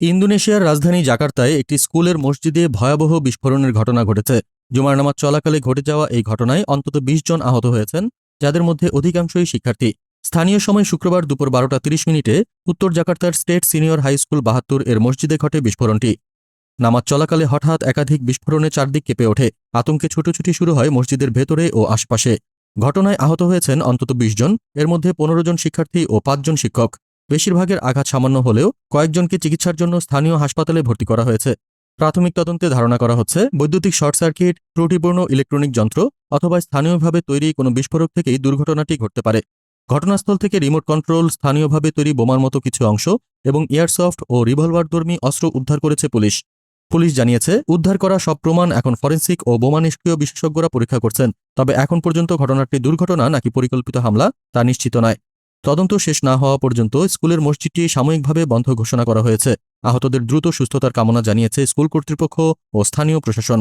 ইন্দোনেশিয়ার রাজধানী জাকার্তায় একটি স্কুলের মসজিদে ভয়াবহ বিস্ফোরণের ঘটনা ঘটেছে। জুমার নামাজ চলাকালে ঘটে যাওয়া এই ঘটনায় অন্তত ২০ জন আহত হয়েছেন, যাদের মধ্যে অধিকাংশই শিক্ষার্থী। স্থানীয় সময় শুক্রবার দুপুর বারোটা তিরিশ মিনিটে উত্তর জাকার্তার স্টেট সিনিয়র হাই স্কুল বাহাত্তর এর মসজিদে ঘটে বিস্ফোরণটি। নামাজ চলাকালে হঠাৎ একাধিক বিস্ফোরণে চারদিক কেঁপে ওঠে। আতঙ্কে ছুটোছুটি শুরু হয় মসজিদের ভেতরে ও আশপাশে। ঘটনায় আহত হয়েছেন অন্তত ২০ জন, এর মধ্যে পনেরো জন শিক্ষার্থী ও পাঁচজন শিক্ষক। বেশিরভাগের আঘাত সামান্য হলেও কয়েকজনকে চিকিৎসার জন্য স্থানীয় হাসপাতালে ভর্তি করা হয়েছে। প্রাথমিক তদন্তে ধারণা করা হচ্ছে, বৈদ্যুতিক শর্ট সার্কিট, ত্রুটিপূর্ণ ইলেকট্রনিক যন্ত্র অথবা স্থানীয়ভাবে তৈরি কোনো বিস্ফোরক থেকেই দুর্ঘটনাটি ঘটতে পারে। ঘটনাস্থল থেকে রিমোট কন্ট্রোল, স্থানীয়ভাবে তৈরি বোমার মতো কিছু অংশ এবং এয়ারসফট ও রিভলভারধর্মী অস্ত্র উদ্ধার করেছে পুলিশ। পুলিশ জানিয়েছে, উদ্ধার করা সব প্রমাণ এখন ফরেন্সিক ও বোমা নিষ্ক্রিয় বিশেষজ্ঞরা পরীক্ষা করছেন, তবে এখন পর্যন্ত ঘটনাটি দুর্ঘটনা নাকি পরিকল্পিত হামলা তা নিশ্চিত নয়। তদন্ত শেষ না হওয়া পর্যন্ত স্কুলের মসজিদটি সাময়িকভাবে বন্ধ ঘোষণা করা হয়েছে। আহতদের দ্রুত সুস্থতার কামনা জানিয়েছে স্কুল কর্তৃপক্ষ ও স্থানীয় প্রশাসন।